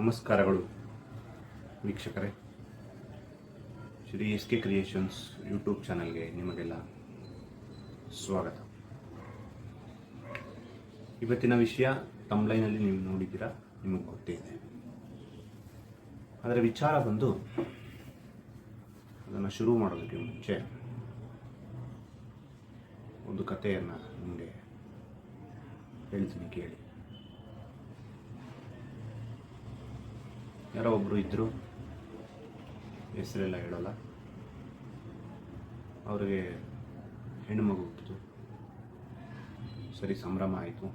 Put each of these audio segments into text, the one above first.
ನಮಸ್ಕಾರಗಳು, ವೀಕ್ಷಕರೇ. Shri S K creations YouTube ಚಾನಲ್ಗೆ ನಿಮಗೆಲ್ಲ ಸ್ವಾಗತ. ಇವತ್ತಿನ ವಿಷಯ ತಮ್ಲೈನಲ್ಲಿ ನೀವು ನೋಡಿದ್ದೀರಾ, ನಿಮಗೆ ಗೊತ್ತೇ ಇದೆ. ಅದರ ವಿಚಾರ ಬಂದು ಅದನ್ನು ಶುರು ಮಾಡೋದಕ್ಕೆ ಮುಂಚೆ ಒಂದು ಕಥೆಯನ್ನು ನಿಮಗೆ ಹೇಳ್ತೀನಿ ಕೇಳಿ. ಯಾರೋ ಒಬ್ಬರು ಇದ್ದರು ಹೆಸರೆಲ್ಲ ಹೇಳೋಲ್ಲ. ಅವರಿಗೆ ಹೆಣ್ಣು ಮಗು ಹುಟ್ಟಿತು. ಸರಿ, ಸಂಭ್ರಮ ಆಯಿತು.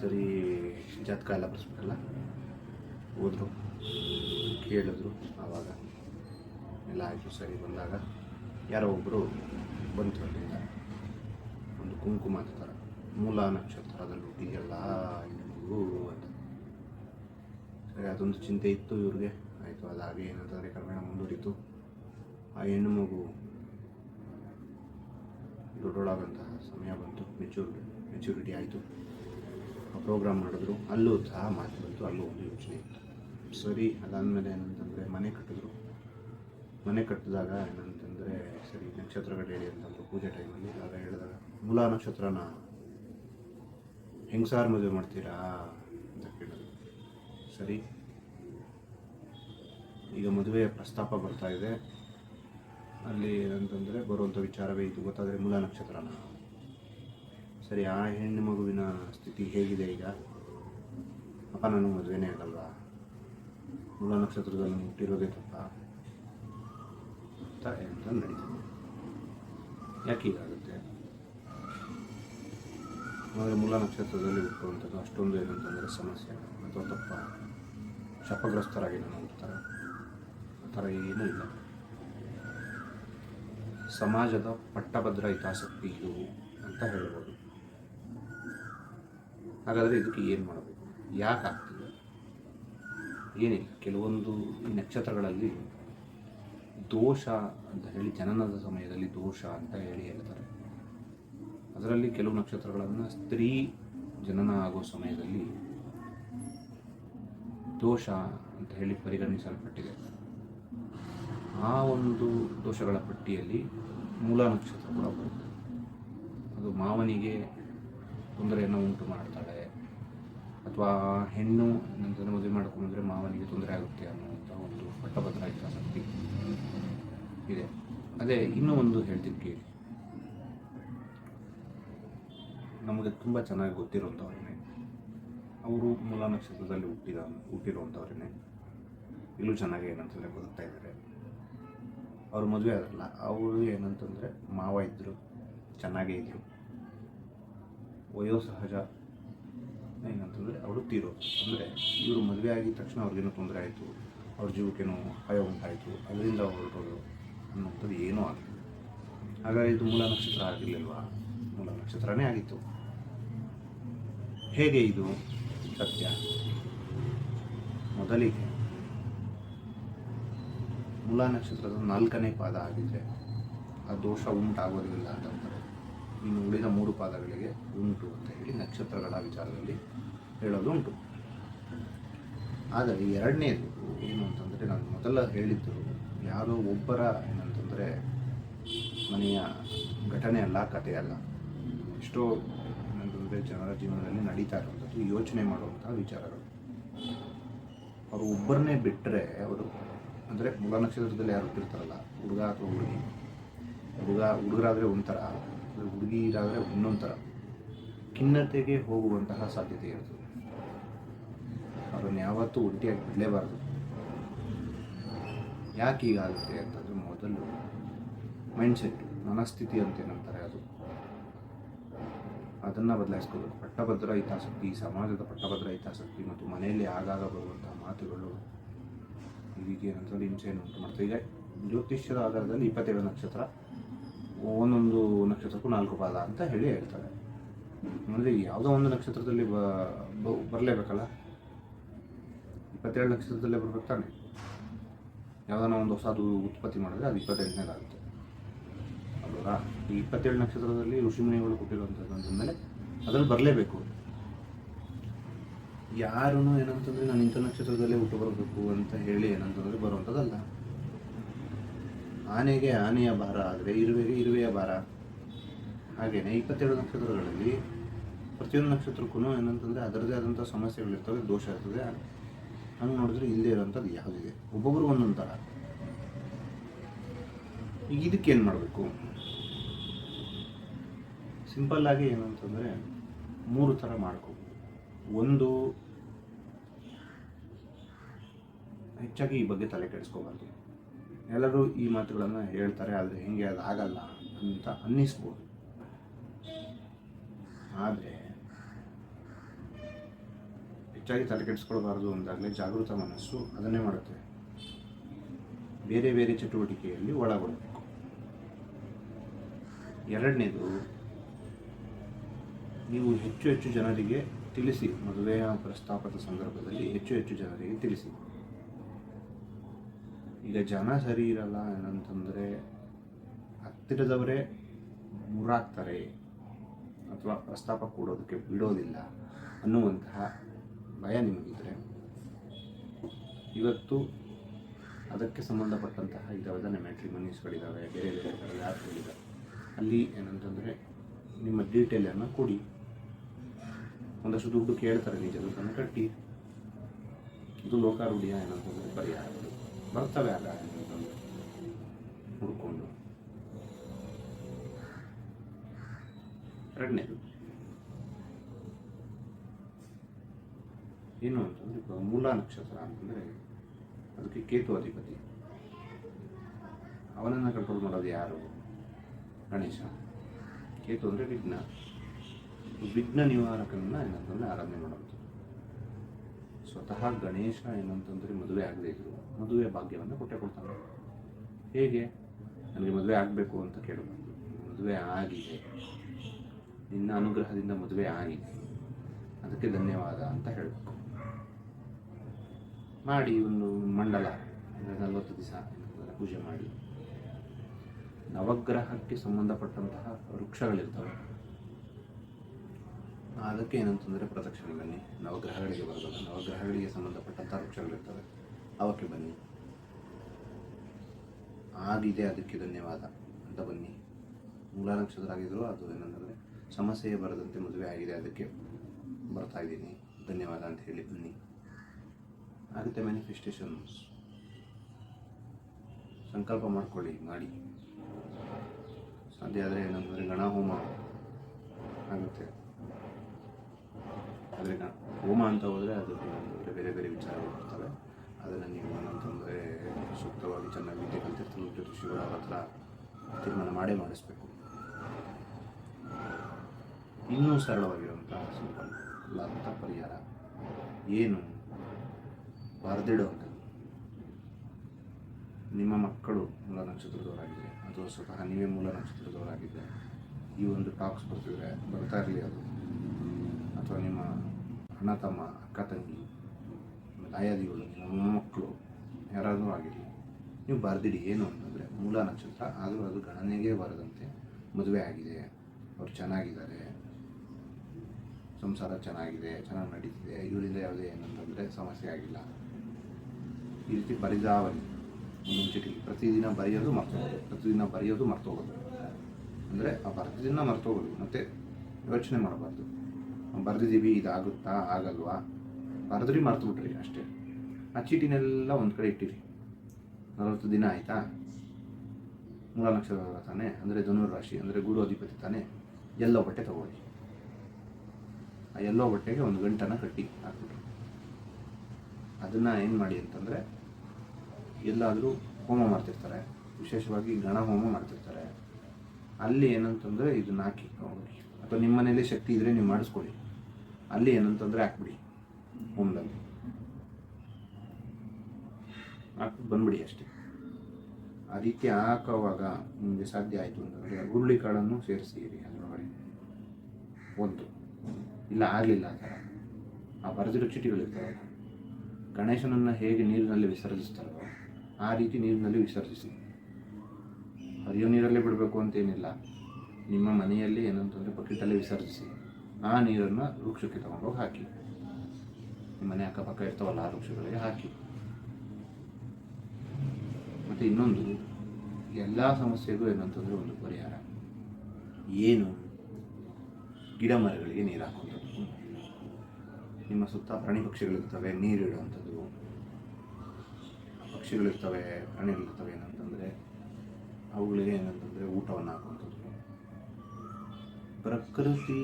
ಸರಿ, ಜಾತಕ ಎಲ್ಲ ಬರ್ಸ್ಬಿಟ್ಟಲ್ಲ ಹೋದರು ಕೇಳಿದ್ರು ಆವಾಗ. ಎಲ್ಲ ಆಯಿತು, ಸರಿ ಬಂದಾಗ ಯಾರೋ ಒಬ್ಬರು ಬಂತು ಅಲ್ಲಿಂದ. ಒಂದು ಕುಂಕುಮ ಥರ. ಮೂಲ ನಕ್ಷತ್ರದಲ್ಲಿ ಹೆಣ್ಣು ಅಂತ. ಸರಿ ಅದೊಂದು ಚಿಂತೆ ಇತ್ತು ಇವ್ರಿಗೆ. ಆಯಿತು, ಅದಾಗಿ ಏನಂತಂದರೆ ಕ್ರಮೇಣ ಮುಂದುವರಿತು. ಆ ಹೆಣ್ಣು ಮಗು ದೊಡ್ಡೊಳಾಗಂತಹ ಸಮಯ ಬಂತು. ಮೆಚೂರಿಟಿ ಮೆಚುರಿಟಿ ಆಯಿತು. ಪ್ರೋಗ್ರಾಮ್ ಮಾಡಿದ್ರು. ಅಲ್ಲೂ ಸಹ ಮಾತು ಬಂತು. ಅಲ್ಲೂ ಒಂದು ಯೋಚನೆ ಇತ್ತು. ಸರಿ, ಅದಾದಮೇಲೆ ಏನಂತಂದರೆ ಮನೆ ಕಟ್ಟಿದ್ರು. ಮನೆ ಕಟ್ಟಿದಾಗ ಏನಂತಂದರೆ, ಸರಿ, ನಕ್ಷತ್ರಗಳು ಹೇಳಿ ಅಂತಂದರು ಪೂಜೆ ಟೈಮಲ್ಲಿ ಆಗ ಹೇಳಿದಾಗ, ಮೂಲ ನಕ್ಷತ್ರನ ಹೆಂಗ್ಸಾರ್ ಮದುವೆ ಮಾಡ್ತೀರಾ? ಸರಿ. ಈಗ ಮದುವೆ ಪ್ರಸ್ತಾಪ ಬರ್ತಾ ಇದೆ. ಅಲ್ಲಿ ಏನಂತಂದರೆ ಬರುವಂಥ ವಿಚಾರವೇ ಇದು. ಗೊತ್ತಾದರೆ ಮೂಲ ನಕ್ಷತ್ರನ. ಸರಿ, ಆ ಹೆಣ್ಣು ಮಗುವಿನ ಸ್ಥಿತಿ ಹೇಗಿದೆ ಈಗ? ಅಪ್ಪ ನನಗೆ ಮದುವೆನೇ ಆಗಲ್ಲ ಮೂಲ ನಕ್ಷತ್ರದಲ್ಲಿ ಹುಟ್ಟಿರೋದೇ ತಪ್ಪ. ಅಂತ ಅಂತ ನಡೀತದೆ. ಯಾಕೆ ಹೀಗಾಗುತ್ತೆ ಆದರೆ ಮೂಲ ನಕ್ಷತ್ರದಲ್ಲಿ ಹುಟ್ಟುವಂಥದ್ದು ಅಷ್ಟೊಂದು ಏನಂತಂದರೆ ಸಮಸ್ಯೆ ಅಥವಾ ತಪ್ಪ. ಶಪಗ್ರಸ್ತರಾಗಿ ನಾನು ಆ ಥರ ಏನೂ ಇಲ್ಲ. ಸಮಾಜದ ಪಟ್ಟಭದ್ರ ಹಿತಾಸಕ್ತಿ ಇದು ಅಂತ ಹೇಳ್ಬೋದು. ಹಾಗಾದರೆ ಇದಕ್ಕೆ ಏನು ಮಾಡಬೇಕು? ಯಾಕೆ ಆಗ್ತಿದೆ? ಏನಿಲ್ಲ. ಕೆಲವೊಂದು ಈ ನಕ್ಷತ್ರಗಳಲ್ಲಿ ದೋಷ ಅಂತ ಹೇಳಿ, ಜನನದ ಸಮಯದಲ್ಲಿ ದೋಷ ಅಂತ ಹೇಳಿ ಹೇಳ್ತಾರೆ. ಅದರಲ್ಲಿ ಕೆಲವು ನಕ್ಷತ್ರಗಳನ್ನು ಸ್ತ್ರೀ ಜನನ ಆಗೋ ಸಮಯದಲ್ಲಿ ದೋಷ ಅಂತ ಹೇಳಿ ಪರಿಗಣಿಸಲ್ಪಟ್ಟಿದೆ. ಆ ಒಂದು ದೋಷಗಳ ಪಟ್ಟಿಯಲ್ಲಿ ಮೂಲ ನಕ್ಷತ್ರ ಕೂಡ ಬರುತ್ತೆ. ಅದು ಮಾವನಿಗೆ ತೊಂದರೆಯನ್ನು ಉಂಟು ಮಾಡ್ತಾಳೆ. ಅಥವಾ ಹೆಣ್ಣು ನಂತರ ಮದುವೆ ಮಾಡ್ಕೊಂಡ್ರೆ ಮಾವನಿಗೆ ತೊಂದರೆ ಆಗುತ್ತೆ ಅನ್ನುವಂಥ ಒಂದು ಪಟ್ಟಭದ್ರ ಹಿತಾಸಕ್ತಿ ಇದೆ. ಅದೇ ಇನ್ನೂ ಒಂದು ಹೇಳ್ತೀನಿ ಕೇಳಿ. ನಮಗೆ ತುಂಬ ಚೆನ್ನಾಗಿ ಗೊತ್ತಿರುವಂಥವ್ರನ್ನೇ ಅವರು ಮೂಲ ನಕ್ಷತ್ರದಲ್ಲಿ ಹುಟ್ಟಿದ ಹುಟ್ಟಿರುವಂಥವ್ರೇ ಇಲ್ಲೂ ಚೆನ್ನಾಗಿ ಏನಂತಂದರೆ ಬದುಕ್ತಾ ಇದ್ದಾರೆ ಅವ್ರ ಮದುವೆ ಆದ್ರಲ್ಲ, ಅವರು ಏನಂತಂದರೆ ಮಾವ ಇದ್ದರು ಚೆನ್ನಾಗೇ ಇದ್ದರು ವಯೋಸಹಜ ಏನಂತಂದರೆ ಅವರು ತೀರೋ. ಅಂದರೆ ಇವರು ಮದುವೆ ಆಗಿದ ತಕ್ಷಣ ಅವ್ರಿಗೇನೋ ತೊಂದರೆ ಆಯಿತು, ಅವ್ರ ಜೀವಕ್ಕೇನೋ ಅಪಾಯ ಉಂಟಾಯಿತು, ಅದರಿಂದ ಹೊರಟೋದು ಅನ್ನೋಂಥದ್ದು ಏನೂ ಆಗಿಲ್ಲ ಹಾಗಾಗಿ ಇದು ಮೂಲ ನಕ್ಷತ್ರ ಆಗಿರಲಿಲ್ವಾ? ಮೂಲ ನಕ್ಷತ್ರನೇ ಆಗಿತ್ತು. ಹೇಗೆ ಇದು? ಸತ್ಯ ಮೊದಲಿಗೆ ಮೂಲ ನಕ್ಷತ್ರದ ನಾಲ್ಕನೇ ಪಾದ ಆಗಿದ್ದರೆ ಆ ದೋಷ ಉಂಟಾಗೋದಿಲ್ಲ ಅಂತಂದರೆ ಇನ್ನು ಉಳಿದ ಮೂರು ಪಾದಗಳಿಗೆ ಉಂಟು ಅಂತ ಹೇಳಿ ನಕ್ಷತ್ರಗಳ ವಿಚಾರದಲ್ಲಿ ಹೇಳೋದು ಉಂಟು. ಆದರೆ ಎರಡನೇದು ಏನು ಅಂತಂದರೆ ನಾನು ಮೊದಲ ಹೇಳಿದ್ದು ಯಾರೋ ಒಬ್ಬರ ಏನಂತಂದರೆ ಮನೆಯ ಘಟನೆ ಅಲ್ಲ, ಕಥೆ ಅಲ್ಲ. ಎಷ್ಟೋ ಏನಂತಂದರೆ ಜನರ ಜೀವನದಲ್ಲಿ ನಡೀತಾ ಇರುವಂಥದ್ದು ಯೋಚನೆ ಮಾಡುವಂತಹ ವಿಚಾರಗಳು. ಅವರು ಒಬ್ಬರನ್ನೇ ಬಿಟ್ಟರೆ ಅವರು, ಅಂದರೆ ಮೂಲ ನಕ್ಷತ್ರದಲ್ಲಿ ಯಾರು ಹುಟ್ಟಿರ್ತಾರಲ್ಲ ಹುಡುಗ ಅಥವಾ ಹುಡುಗಿ. ಹುಡುಗ ಹುಡುಗರಾದರೆ ಒಂಥರ ಹುಡುಗಿರಾದರೆ ಇನ್ನೊಂಥರ. ಥರ ಖಿನ್ನತೆಗೆ ಹೋಗುವಂತಹ ಸಾಧ್ಯತೆ ಇರ್ತದೆ. ಅವರನ್ನು ಯಾವತ್ತೂ ಒಟ್ಟಿಯಾಗಿ ಬಿಡಲೇಬಾರದು. ಯಾಕೆ ಹೀಗಾಗುತ್ತೆ ಅಂತಂದರೆ ಮೊದಲು ಮೈಂಡ್ಸೆಟ್ ಮನಸ್ಥಿತಿ ಅಂತ ಏನಂತಾರೆ ಅದು. ಅದನ್ನು ಬದಲಾಯಿಸ್ಕೋಬೇಕು. ಪಟ್ಟಭದ್ರ ಹಿತಾಸಕ್ತಿ ಸಮಾಜದ ಪಟ್ಟಭದ್ರ ಹಿತಾಸಕ್ತಿ ಮತ್ತು ಮನೆಯಲ್ಲಿ ಆಗಾಗ ಬರುವಂಥ ಮಾತುಗಳು ಇದೀಗ ಏನಂತಂದ್ರೆ ಹಿಂಸೆಯನ್ನು ಉಂಟು ಮಾಡ್ತಾರೆ ಈಗ ಜ್ಯೋತಿಷ್ಯದ ಆಧಾರದಲ್ಲಿ ಇಪ್ಪತ್ತೇಳು ನಕ್ಷತ್ರ, ಒಂದೊಂದು ನಕ್ಷತ್ರಕ್ಕೂ ನಾಲ್ಕು ಪಾದ ಅಂತ ಹೇಳಿ ಹೇಳ್ತಾರೆ. ಅಂದರೆ ಯಾವುದೋ ಒಂದು ನಕ್ಷತ್ರದಲ್ಲಿ ಬರಲೇಬೇಕಲ್ಲ? ಇಪ್ಪತ್ತೇಳು ನಕ್ಷತ್ರದಲ್ಲೇ ಬರ್ಬೇಕು ತಾನೆ? ಯಾವುದಾನ ಒಂದು ಹೊಸದು ಉತ್ಪತ್ತಿ ಮಾಡಿದ್ರೆ ಅದು ಇಪ್ಪತ್ತೆಂಟನೇದಾಗುತ್ತೆ. ಈ ಇಪ್ಪತ್ತೇಳು ನಕ್ಷತ್ರದಲ್ಲಿ ಋಷಿಮುನಿಗಳು ಕೊಟ್ಟಿರುವಂಥದ್ದು ಅಂದಮೇಲೆ ಅದರಲ್ಲಿ ಬರಲೇಬೇಕು. ಯಾರೂ ಏನಂತಂದರೆ ನಾನು ಇಂಥ ನಕ್ಷತ್ರದಲ್ಲೇ ಹುಟ್ಟು ಬರಬೇಕು ಅಂತ ಹೇಳಿ ಏನಂತಂದರೆ ಬರುವಂಥದ್ದಲ್ಲ ಆನೆಗೆ ಆನೆಯ ಭಾರ ಆದರೆ ಇರುವೆಗೆ ಇರುವೆಯ ಭಾರ. ಹಾಗೆಯೇ ಇಪ್ಪತ್ತೇಳು ನಕ್ಷತ್ರಗಳಲ್ಲಿ ಪ್ರತಿಯೊಂದು ನಕ್ಷತ್ರಕ್ಕೂ ಏನಂತಂದರೆ ಅದರದೇ ಆದಂಥ ಸಮಸ್ಯೆಗಳಿರ್ತವೆ ದೋಷ ಇರ್ತದೆ. ಹಂಗೆ ನೋಡಿದ್ರೆ ಇಲ್ಲದೆ ಇರೋಂಥದ್ದು ಯಾವುದಿದೆ? ಒಬ್ಬೊಬ್ಬರು ಒಂದೊಂದು ಥರ. ಈಗ ಇದಕ್ಕೆ ಏನು ಮಾಡಬೇಕು? ಸಿಂಪಲ್ಲಾಗಿ ಏನಂತಂದರೆ ಮೂರು ಥರ ಮಾಡ್ಕೋಬೋದು ಒಂದು, ಹೆಚ್ಚಾಗಿ ಈ ಬಗ್ಗೆ ತಲೆ ಕೆಡಿಸ್ಕೋಬಾರ್ದು. ಎಲ್ಲರೂ ಈ ಮಾತುಗಳನ್ನು ಹೇಳ್ತಾರೆ, ಆದರೆ ಹೆಂಗೆ ಅದು ಆಗಲ್ಲ ಅಂತ ಅನ್ನಿಸ್ಬೋದು. ಆದರೆ, ಹೆಚ್ಚಾಗಿ ತಲೆ ಕೆಡಿಸ್ಕೊಳ್ಬಾರ್ದು ಅಂದಾಗಲೇ ಜಾಗೃತ ಮನಸ್ಸು ಅದನ್ನೇ ಮಾಡುತ್ತೆ. ಬೇರೆ ಬೇರೆ ಚಟುವಟಿಕೆಯಲ್ಲಿ ಒಳಗೊಳ್ಳಬೇಕು ಎರಡನೇದು ನೀವು ಹೆಚ್ಚು ಹೆಚ್ಚು ಜನರಿಗೆ ತಿಳಿಸಿ ಮದುವೆಯ ಪ್ರಸ್ತಾಪದ ಸಂದರ್ಭದಲ್ಲಿ ಹೆಚ್ಚು ಹೆಚ್ಚು ಜನರಿಗೆ ತಿಳಿಸಿ. ಈಗ ಜನ ಸರಿ ಇರಲ್ಲ ಏನಂತಂದರೆ, ಹತ್ತಿರದವರೇ ಮುರಾಗ್ತಾರೆ ಅಥವಾ ಪ್ರಸ್ತಾಪ ಕೊಡೋದಕ್ಕೆ ಬಿಡೋದಿಲ್ಲ ಅನ್ನುವಂತಹ ಭಯ ನಿಮಗಿದ್ರೆ. ಇವತ್ತು ಅದಕ್ಕೆ ಸಂಬಂಧಪಟ್ಟಂತಹ ಇದಾವೆ ಮ್ಯಾಟ್ರಿಮನೀಸ್ಗಳಿದ್ದಾವೆ ಬೇರೆ ಬೇರೆ ಥರದ ಆ್ಯಪ್ಗಳಿದ್ದಾವೆ ಅಲ್ಲಿ ಏನಂತಂದರೆ, ನಿಮ್ಮ ಡೀಟೇಲನ್ನು ಕೊಡಿ. ಒಂದಷ್ಟು ದುಡ್ಡು ಕೇಳ್ತಾರೆ ನಿಜ ದುಡ್ಡನ್ನು ಕಟ್ಟಿ ಇದು ಲೋಕಾರೂಢಿಯ ಏನಂತಂದರೆ ಪರಿಹಾರಗಳು ಬರ್ತವೆ ಆಗ ಏನಂತಂದರೆ ಹುಡ್ಕೊಂಡು. ಎರಡನೇದು. ಏನು ಅಂತಂದರೆ ಮೂಲ ನಕ್ಷತ್ರ ಅಂತಂದರೆ ಅದಕ್ಕೆ ಕೇತು ಅಧಿಪತಿ. ಅವನನ್ನು ಕಂಟ್ರೋಲ್ ಮಾಡೋದು ಯಾರು? ಗಣೇಶ. ಕೇತು ಅಂದರೆ ವಿಘ್ನ. ವಿಘ್ನ ನಿವಾರಕನನ್ನ ಏನಂತಂದರೆ ಆರಾಧನೆ ಮಾಡುವಂಥದ್ದು ಸ್ವತಃ ಗಣೇಶ ಏನಂತಂದರೆ ಮದುವೆ ಆಗದೇ ಇದ್ರು, ಮದುವೆ ಭಾಗ್ಯವನ್ನು ಕೊಟ್ಟೆ ಕೊಡ್ತಾನೆ. ಹೇಗೆ? ನನಗೆ ಮದುವೆ ಆಗಬೇಕು ಅಂತ ಕೇಳುವ ಮದುವೆ ಆಗಿದೆ. ನಿನ್ನ ಅನುಗ್ರಹದಿಂದ ಮದುವೆ ಆಗಿದೆ. ಅದಕ್ಕೆ ಧನ್ಯವಾದ ಅಂತ ಹೇಳಬೇಕು. ಮಾಡಿ ಒಂದು ಮಂಡಲ, ಅಂದರೆ ನಲವತ್ತು ದಿವಸ ಪೂಜೆ ಮಾಡಿ. ನವಗ್ರಹಕ್ಕೆ ಸಂಬಂಧಪಟ್ಟಂತಹ ವೃಕ್ಷಗಳಿರ್ತವೆ. ಅದಕ್ಕೆ ಏನಂತಂದರೆ ಪ್ರದಕ್ಷಿಣೆ ಬನ್ನಿ. ನವಗ್ರಹಗಳಿಗೆ ಬರೋದಲ್ಲ ನವಗ್ರಹಗಳಿಗೆ ಸಂಬಂಧಪಟ್ಟಂಥ ವೃಕ್ಷಗಳಿರ್ತವೆ ಅವಕ್ಕೆ ಬನ್ನಿ. ಆಗಿದೆ ಅದಕ್ಕೆ ಧನ್ಯವಾದ ಅಂತ ಬನ್ನಿ. ಮೂಲ ನಕ್ಷತ್ರ ಆಗಿದ್ರು ಅದು ಏನಂತಂದರೆ ಸಮಸ್ಯೆ ಬರದಂತೆ ಮದುವೆ ಆಗಿದೆ ಅದಕ್ಕೆ ಬರ್ತಾ ಇದ್ದೀನಿ. ಧನ್ಯವಾದ ಅಂತ ಹೇಳಿ ಬನ್ನಿ. ಆಗುತ್ತೆ ಮ್ಯಾನಿಫೆಸ್ಟೇಷನ್ಸ್ ಸಂಕಲ್ಪ ಮಾಡ್ಕೊಳ್ಳಿ, ಮಾಡಿ. ಸಾಧ್ಯ ಆದರೆ ಏನಂತಂದರೆ ಗಣ ಹೋಮ ಆಗುತ್ತೆ. ಆದರೆ ಹೋಮ ಅಂತ ಹೋದರೆ ಅದು ಬೇರೆ ಬೇರೆ ವಿಚಾರಗಳು ಬರ್ತವೆ ಅದನ್ನು ನೀವು ಏನಂತಂದರೆ ಸೂಕ್ತವಾಗಿ ಚೆನ್ನಾಗಿ ವಿದ್ಯೆ ಕಲಿತಿರ್ತಂಥ ಋಷಿಗಳು ಅವ್ರ ಹತ್ರ ತೀರ್ಮಾನ ಮಾಡೇ ಮಾಡಿಸ್ಬೇಕು. ಇನ್ನೂ ಸರಳವಾಗಿರುವಂಥ ಸಂಪನ್ನ ಅಂತ ಪರಿಹಾರ. ಏನು? ಬರೆದಿಡುವಂಥ ನಿಮ್ಮ ಮಕ್ಕಳು ಮೂಲ ನಕ್ಷತ್ರದವರಾಗಿದ್ದರೆ ಅಥವಾ ಸ್ವತಃ ನೀವೇ ಮೂಲ ನಕ್ಷತ್ರದವರಾಗಿದ್ದರೆ ಈ ಒಂದು ಟಾಕ್ಸ್ ಬರ್ತಿದ್ರೆ ಬರ್ತಾ ಇರಲಿ ಅದು. ಅಣ್ಣ ತಮ್ಮ ಅಕ್ಕ ತಂಗಿ ದಾಯಾದಿಗಳು ನಿಮ್ಮ ಮೊಮ್ಮಕ್ಕಳು ಯಾರಾದರೂ ಆಗಿರಲಿ. ನೀವು ಬರೆದಿಡಿ ಏನು ಅಂತಂದರೆ ಮೂಲ ನಕ್ಷತ್ರ, ಆದರೂ ಅದು ಗಣನೆಗೆ ಬರದಂತೆ. ಮದುವೆ ಆಗಿದೆ, ಅವ್ರು ಚೆನ್ನಾಗಿದ್ದಾರೆ, ಸಂಸಾರ ಚೆನ್ನಾಗಿದೆ, ಚೆನ್ನಾಗಿ ನಡೀತಿದೆ, ಇವರಿಂದ ಯಾವುದೇ ಏನಂತಂದರೆ ಸಮಸ್ಯೆ ಆಗಿಲ್ಲ. ಈ ರೀತಿ ಬರಿದಾವಲಿ ಒಂದೊಂದು ಪ್ರತಿದಿನ ಬರೆಯೋದು ಮರ್ತೋಗೋದು ಪ್ರತಿದಿನ ಬರೆಯೋದು ಮರ್ತೋಗೋದು ಅಂದರೆ ಆ ಬರೆದಿನ ಮರ್ತೋಗೋದು ಮತ್ತು ಯೋಚನೆ ಮಾಡಬಾರ್ದು. ಬರೆದಿದ್ದೀವಿ, ಇದಾಗುತ್ತಾ, ಆಗಲ್ವಾ? ಬರೆದ್ರಿ ಮರ್ತು ಬಿಟ್ರಿ ಅಷ್ಟೇ. ಆ ಚೀಟಿನೆಲ್ಲ ಒಂದು ಕಡೆ ಇಟ್ಟಿರಿ. ನಲವತ್ತು ದಿನ ಆಯಿತಾ? ಮೂಲ ನಕ್ಷತ್ರ ತಾನೆ, ಅಂದರೆ ಧನುರ್ ರಾಶಿ ಅಂದರೆ ಗುರು ಅಧಿಪತಿ ತಾನೆ, ಎಲ್ಲೋ ಬಟ್ಟೆ ತಗೊಳ್ಳಿ. ಆ ಎಲ್ಲೋ ಬಟ್ಟೆಗೆ ಒಂದು ಗಂಟನ ಕಟ್ಟಿ ಹಾಕ್ಬಿಟ್ರಿ. ಅದನ್ನು ಏನು ಮಾಡಿ ಅಂತಂದರೆ, ಎಲ್ಲಾದರೂ ಹೋಮ ಮಾಡ್ತಿರ್ತಾರೆ. ವಿಶೇಷವಾಗಿ ಗಣ ಹೋಮ ಮಾಡ್ತಿರ್ತಾರೆ. ಅಲ್ಲಿ ಏನಂತಂದರೆ, ಇದನ್ನ ಹಾಕಿ ಹೋಗಿ ಅಥವಾ ನಿಮ್ಮ ಮನೇಲಿ ಶಕ್ತಿ ಇದ್ದರೆ ನೀವು ಮಾಡಿಸ್ಕೊಳ್ಳಿ. ಅಲ್ಲಿ ಏನಂತಂದರೆ ಹಾಕ್ಬಿಡಿ. ಹೋಮ್ದಲ್ಲಿ ಹಾಕ್ಬಿಟ್ಟು ಬಂದ್ಬಿಡಿ ಅಷ್ಟೇ. ಆ ರೀತಿ ಹಾಕೋವಾಗ ನಿಮಗೆ ಸಾಧ್ಯ ಆಯಿತು ಅಂತಂದರೆ ಹುರುಳಿ ಕಾಳನ್ನು ಸೇರಿಸಿರಿ ಅದರೊಳಗಡೆ. ಒಂದು. ಇಲ್ಲ, ಆಗಲಿಲ್ಲ ಆ ಥರ. ಆ ಬರೆದಿರೋ ಚೀಟಿಗಳಿರ್ತಾವಲ್ಲ ಗಣೇಶನನ್ನು ಹೇಗೆ ನೀರಿನಲ್ಲಿ ವಿಸರ್ಜಿಸ್ತಾರೋ ಆ ರೀತಿ ನೀರಿನಲ್ಲಿ ವಿಸರ್ಜಿಸಿ. ಹರಿಯೋ ನೀರಲ್ಲೇ ಬಿಡಬೇಕು ಅಂತೇನಿಲ್ಲ ನಿಮ್ಮ ಮನೆಯಲ್ಲಿ ಏನಂತಂದರೆ ಬಕೆಟಲ್ಲಿ ವಿಸರ್ಜಿಸಿ. ಆ ನೀರನ್ನು ವೃಕ್ಷಕ್ಕೆ ತಗೊಂಡೋಗಿ ಹಾಕಿ. ನಿಮ್ಮ ಮನೆ ಅಕ್ಕಪಕ್ಕ ಇರ್ತಾವಲ್ಲ ಆ ವೃಕ್ಷಗಳಿಗೆ ಹಾಕಿ. ಮತ್ತು ಇನ್ನೊಂದು, ಎಲ್ಲ ಸಮಸ್ಯೆಗೂ ಏನಂತಂದರೆ ಒಂದು ಪರಿಹಾರ. ಏನು? ಗಿಡ ಮರಗಳಿಗೆ ನೀರು ಹಾಕುವಂಥದ್ದು. ನಿಮ್ಮ ಸುತ್ತ ಪ್ರಾಣಿ ಪಕ್ಷಿಗಳಿರ್ತವೆ, ನೀರು ಇಡುವಂಥದ್ದು. ಪಕ್ಷಿಗಳಿರ್ತವೆ, ಪ್ರಾಣಿಗಳಿರ್ತವೆ ಏನಂತಂದರೆ ಅವುಗಳಿಗೆ ಏನಂತಂದರೆ ಊಟವನ್ನು ಹಾಕುವಂಥದ್ದು. ಪ್ರಕೃತಿ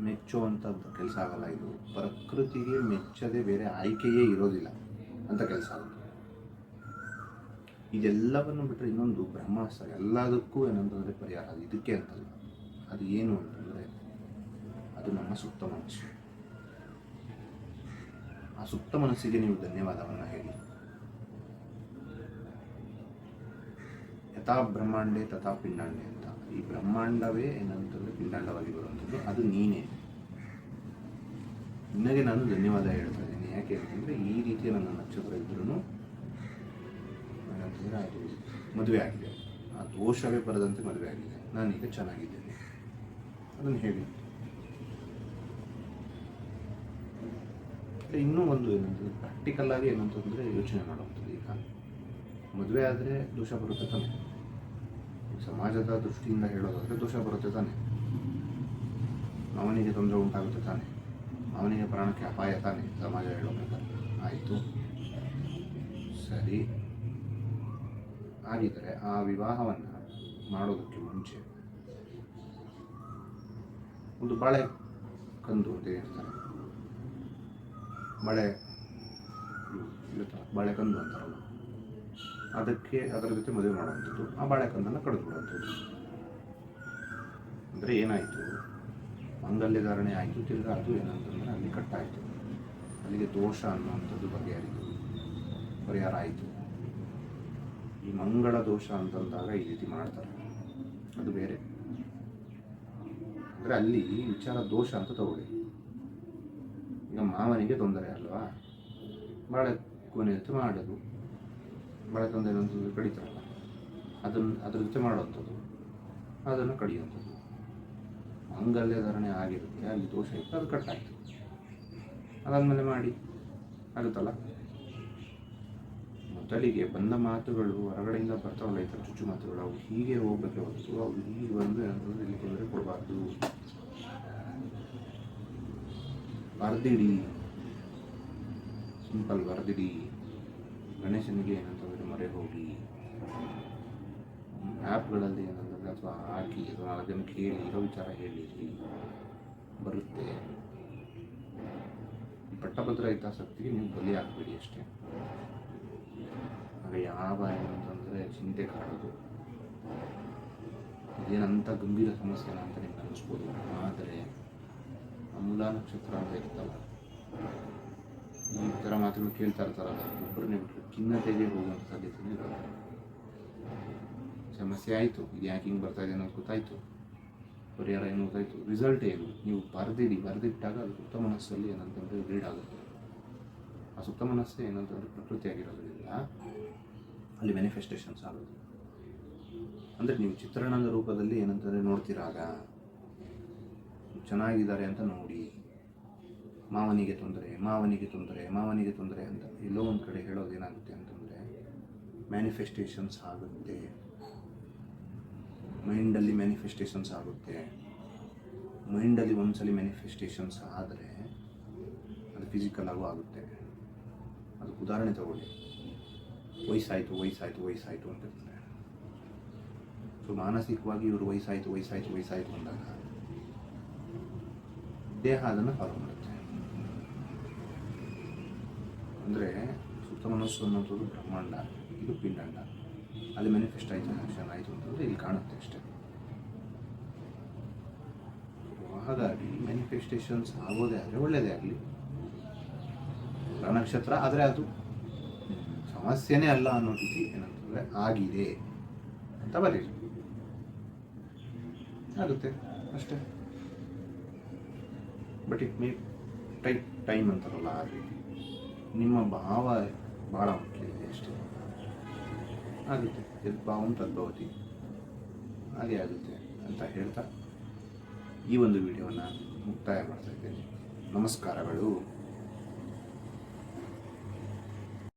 ಮೆಚ್ಚುವಂಥದ್ದು ಕೆಲಸ ಆಗಲ್ಲ ಇದು. ಪ್ರಕೃತಿಗೆ ಮೆಚ್ಚದೆ ಬೇರೆ ಆಯ್ಕೆಯೇ ಇರೋದಿಲ್ಲ ಅಂತ ಕೆಲಸ ಆಗುತ್ತೆ. ಇದೆಲ್ಲವನ್ನು ಬಿಟ್ಟರೆ ಇನ್ನೊಂದು ಬ್ರಹ್ಮಾಸ್ತ್ರ, ಎಲ್ಲದಕ್ಕೂ ಏನಂತಂದರೆ ಪರಿಹಾರ ಅದು ಇದಕ್ಕೆ ಅಂತಲ್ಲ. ಅದು ಏನು ಅಂತಂದರೆ ಅದು ನಮ್ಮ ಸುಪ್ತ ಮನಸ್ಸು. ಆ ಸುಪ್ತ ಮನಸ್ಸಿಗೆ ನೀವು ಧನ್ಯವಾದವನ್ನು ಹೇಳಿ. ಯಥಾ ಬ್ರಹ್ಮಾಂಡೆ ತಥಾ ಪಿಂಡಾಂಡೆ ಅಂತ. ಈ ಬ್ರಹ್ಮಾಂಡವೇ ಏನಂತಂದರೆ ಪಿಂಡಾಂಡವಾಗಿ ಬರುವಂಥದ್ದು. ಅದು ನೀನೇ. ನಿನಗೆ ನಾನು ಧನ್ಯವಾದ ಹೇಳ್ತಾ ಇದ್ದೀನಿ. ಯಾಕೆ ಅಂತಂದರೆ ಈ ರೀತಿಯ ನನ್ನ ನಕ್ಷತ್ರ ಇದ್ರೂ ಏನಂತಂದರೆ ಅದು ಮದುವೆ ಆಗಿದೆ. ಆ ದೋಷವೇ ಬರದಂತೆ ಮದುವೆ ಆಗಿದೆ. ನಾನೀಗ ಚೆನ್ನಾಗಿದ್ದೇನೆ. ಅದನ್ನು ಹೇಳಿ. ಇನ್ನೂ ಒಂದು ಏನಂತಂದರೆ ಪ್ರಾಕ್ಟಿಕಲ್ ಆಗಿ ಏನಂತಂದರೆ ಯೋಚನೆ ಮಾಡುವಂಥದ್ದು ಈಗ. ಮದುವೆ ಆದರೆ ದೋಷ ಬರುತ್ತೆ ತಾನೆ. ಸಮಾಜದ ದೃಷ್ಟಿಯಿಂದ ಹೇಳೋದಾದರೆ ದೋಷ ಬರುತ್ತೆ ತಾನೆ. ಅವನಿಗೆ ತೊಂದರೆ ಉಂಟಾಗುತ್ತೆ ತಾನೆ. ಅವನಿಗೆ ಪ್ರಾಣಕ್ಕೆ ಅಪಾಯ ತಾನೆ ಸಮಾಜ ಹೇಳೋಬೇಕಾದ್ರೆ ಆಯಿತು. ಸರಿ. ಹಾಗಿದ್ದರೆ ಆ ವಿವಾಹವನ್ನು ಮಾಡೋದಕ್ಕೆ ಮುಂಚೆ ಒಂದು ಬಳೆ ಕಂದು ಅಂತ ಹೇಳ್ತಾರೆ. ಬಳೆ ಬಳೆ ಕಂದು ಅಂತಾರಲ್ಲ. ಅದಕ್ಕೆ ಅದರ ಜೊತೆ ಮದುವೆ ಮಾಡುವಂಥದ್ದು, ಆ ಬಾಳೆಕಂದನ್ನು ಕಳೆದುಕೊಳ್ಳುವಂಥದ್ದು ಅಂದರೆ ಏನಾಯಿತು? ಮಂಗಲ್ಯ ಧಾರಣೆ ಆಯಿತು, ತಿರ್ಗಾ ಅದು ಏನಂತಂದರೆ ಅಲ್ಲಿ ಕಟ್ಟಾಯಿತು. ಅಲ್ಲಿಗೆ ದೋಷ ಅನ್ನುವಂಥದ್ದು ಬಗೆಹರಿತು. ಪರಿಹಾರ ಆಯಿತು. ಈ ಮಂಗಳ ದೋಷ ಅಂತಂದಾಗ ಈ ರೀತಿ ಮಾಡ್ತಾರೆ. ಅದು ಬೇರೆ. ಅಂದರೆ ಅಲ್ಲಿ ವಿಚಾರ ದೋಷ ಅಂತ ತಗೊಳ್ಳಿ. ಈಗ ಮಾವನಿಗೆ ತೊಂದರೆ ಅಲ್ವಾ? ಬಾಳೆ ಕೊನೆ ಮಾಡೋದು. ಬಾಳೆ ತೊಂದರೆ ಏನಂತಂದ್ರೆ ಕಡಿತಾರಲ್ಲ ಅದನ್ನು ಅದ್ರ ಜೊತೆ ಮಾಡುವಂಥದ್ದು. ಅದನ್ನು ಕಡಿಯುವಂಥದ್ದು. ಮಾಂಗಲ್ಯ ಧಾರಣೆ ಆಗಿರುತ್ತೆ. ಅಲ್ಲಿ ದೋಷ ಇತ್ತು, ಅದು ಕಟ್ಟಾಯಿತು. ಅದಾದಮೇಲೆ ಮಾಡಿ. ಆಗುತ್ತಲ್ಲ? ಮೊದಲಿಗೆ ಬಂದ ಮಾತುಗಳು ಹೊರಗಡೆಯಿಂದ ಬರ್ತಾವಲ್ಲ, ಈ ಥರ ಚುಚ್ಚು ಮಾತುಗಳು, ಅವು ಹೀಗೆ ಹೋಗ್ಬೇಕೆ ಹೊರತು, ಅವು ಹೀಗೆ ಬಂದು ಅಂತಂದ್ರೆ ಇಲ್ಲಿ ತೊಂದರೆ ಕೊಡಬಾರ್ದು. ಬರೆದಿಡಿ. ಸಿಂಪಲ್ ಬರೆದಿಡಿ. ಗಣೇಶನಿಗೆ ಏನಂತಂದರೆ ಮೊರೆ ಹೋಗಿ ಆ್ಯಪ್ಗಳಲ್ಲಿ ಏನಂತಂದರೆ ಅಥವಾ ಹಾಕಿ ಅಥವಾ ಅದನ್ನು ಕೇಳಿ, ಇರೋ ವಿಚಾರ ಹೇಳಿರಿ ಬರುತ್ತೆ. ಪಟ್ಟಭದ್ರ ಹಿತಾಸಕ್ತಿಗೆ ನೀವು ಬಲಿ ಹಾಕಬೇಡಿ ಅಷ್ಟೇ. ಆಗ ಯಾವ ಏನಂತಂದರೆ ಚಿಂತೆ ಕಾಡೋದು. ಏನಂತ ಗಂಭೀರ ಸಮಸ್ಯೆನ ಅಂತ ನಿಮ್ಗೆ ಅನಿಸ್ಬೋದು. ಆದರೆ ಅಮೂಲ ಮೂಲ ನಕ್ಷತ್ರ ಅಂತ ಇರ್ತಲ್ಲ ಈ ಥರ ಮಾತುಗಳು ಕೇಳ್ತಾ ಇರ್ತಾರಲ್ಲ ಒಬ್ಬರು ಬಿಟ್ಟರು ಖಿನ್ನತೆಗೆ ಹೋಗುವಂಥ ಸಾಧ್ಯತೆ ಇರೋಲ್ಲ ಸಮಸ್ಯೆ ಆಯಿತು, ಇದು ಯಾಕೆ ಹಿಂಗೆ ಬರ್ತಾ ಇದೆ ಅನ್ನೋದು ಗೊತ್ತಾಯಿತು. ಪರಿಹಾರ ಏನು ಗೊತ್ತಾಯಿತು? ರಿಸಲ್ಟ್ ಏನು? ನೀವು ಬರೆದಿಡಿ ಬರೆದಿಟ್ಟಾಗ ಅದು ಸುತ್ತ ಮನಸ್ಸಲ್ಲಿ ಏನಂತಂದರೆ ರೀಡ್ ಆಗುತ್ತೆ. ಆ ಸುತ್ತ ಮನಸ್ಸೇ ಏನಂತಂದರೆ ಪ್ರಕೃತಿ ಆಗಿರೋದ್ರಿಂದ ಅಲ್ಲಿ ಮ್ಯಾನಿಫೆಸ್ಟೇಷನ್ಸ್ ಆಗುತ್ತೆ. ಅಂದರೆ ನೀವು ಚಿತ್ರಣದ ರೂಪದಲ್ಲಿ ಏನಂತಂದರೆ ನೋಡ್ತಿರಾಗ, ಚೆನ್ನಾಗಿದ್ದಾರೆ ಅಂತ ನೋಡಿ ಮಾವನಿಗೆ ತೊಂದರೆ ಮಾವನಿಗೆ ತೊಂದರೆ ಮಾವನಿಗೆ ತೊಂದರೆ ಅಂತ ಎಲ್ಲೋ ಒಂದು ಕಡೆ ಹೇಳೋದೇನಾಗುತ್ತೆ ಅಂತಂದರೆ ಮ್ಯಾನಿಫೆಸ್ಟೇಷನ್ಸ್ ಆಗುತ್ತೆ. ಮೈಂಡಲ್ಲಿ ಮ್ಯಾನಿಫೆಸ್ಟೇಷನ್ಸ್ ಆಗುತ್ತೆ. ಮೈಂಡಲ್ಲಿ ಒಂದ್ಸಲಿ ಮ್ಯಾನಿಫೆಸ್ಟೇಷನ್ಸ್ ಆದರೆ ಅದು ಫಿಸಿಕಲ್ ಆಗು ಆಗುತ್ತೆ. ಅದಕ್ಕೆ ಉದಾಹರಣೆ ತಗೊಳ್ಳಿ. ವಯಸ್ಸಾಯಿತು ವಯಸ್ಸಾಯಿತು ವಯಸ್ಸಾಯಿತು ಅಂತಿರ್ತಾರೆ ಸೊ ಮಾನಸಿಕವಾಗಿ ಇವರು ವಯಸ್ಸಾಯಿತು ವಯಸ್ಸಾಯಿತು ವಯಸ್ಸಾಯಿತು ಅಂದಾಗ ದೇಹ ಅದನ್ನು ಫಾಲೋ ಮಾಡುತ್ತೆ ಅಂದರೆ ಸುತ್ತ ಮನಸ್ಸು ಅನ್ನೋಂಥದ್ದು ಬ್ರಹ್ಮಾಂಡ, ಇದು ಪಿಂಡಾಂಡ. ಅಲ್ಲಿ ಮ್ಯಾನಿಫೆಸ್ಟ್ ಆಯಿತು ಆಕ್ಷನ್ ಆಯಿತು ಅಂತಂದರೆ ಇಲ್ಲಿ ಕಾಣುತ್ತೆ ಅಷ್ಟೇ. ಹಾಗಾಗಿ ಮ್ಯಾನಿಫೆಸ್ಟೇಷನ್ಸ್ ಆಗೋದೇ ಆದರೆ ಒಳ್ಳೆಯದೇ ಆಗಲಿ. ನಕ್ಷತ್ರ ಆದರೆ ಅದು ಸಮಸ್ಯೆನೇ ಅಲ್ಲ ಅನ್ನೋ ರೀತಿ ಏನಂತಂದರೆ ಆಗಿದೆ ಅಂತ ಬರೀರಿ. ಆಗುತ್ತೆ ಅಷ್ಟೇ. But it may time time ಅಂತಾರಲ್ಲ ಆ ರೀತಿ ನಿಮ್ಮ ಭಾವ ಭಾಳ ಮುಖ್ಯ ಇದೆ ಅಷ್ಟೇ. ಆಗುತ್ತೆ ಯದ್ಭಾವಂ ತದ್ಭವತಿ ಹಾಗೆ ಆಗುತ್ತೆ ಅಂತ ಹೇಳ್ತಾ ಈ ಒಂದು ವಿಡಿಯೋನ ಮುಕ್ತಾಯ ಮಾಡ್ತಾ ಇದ್ದೇನೆ. ನಮಸ್ಕಾರಗಳು.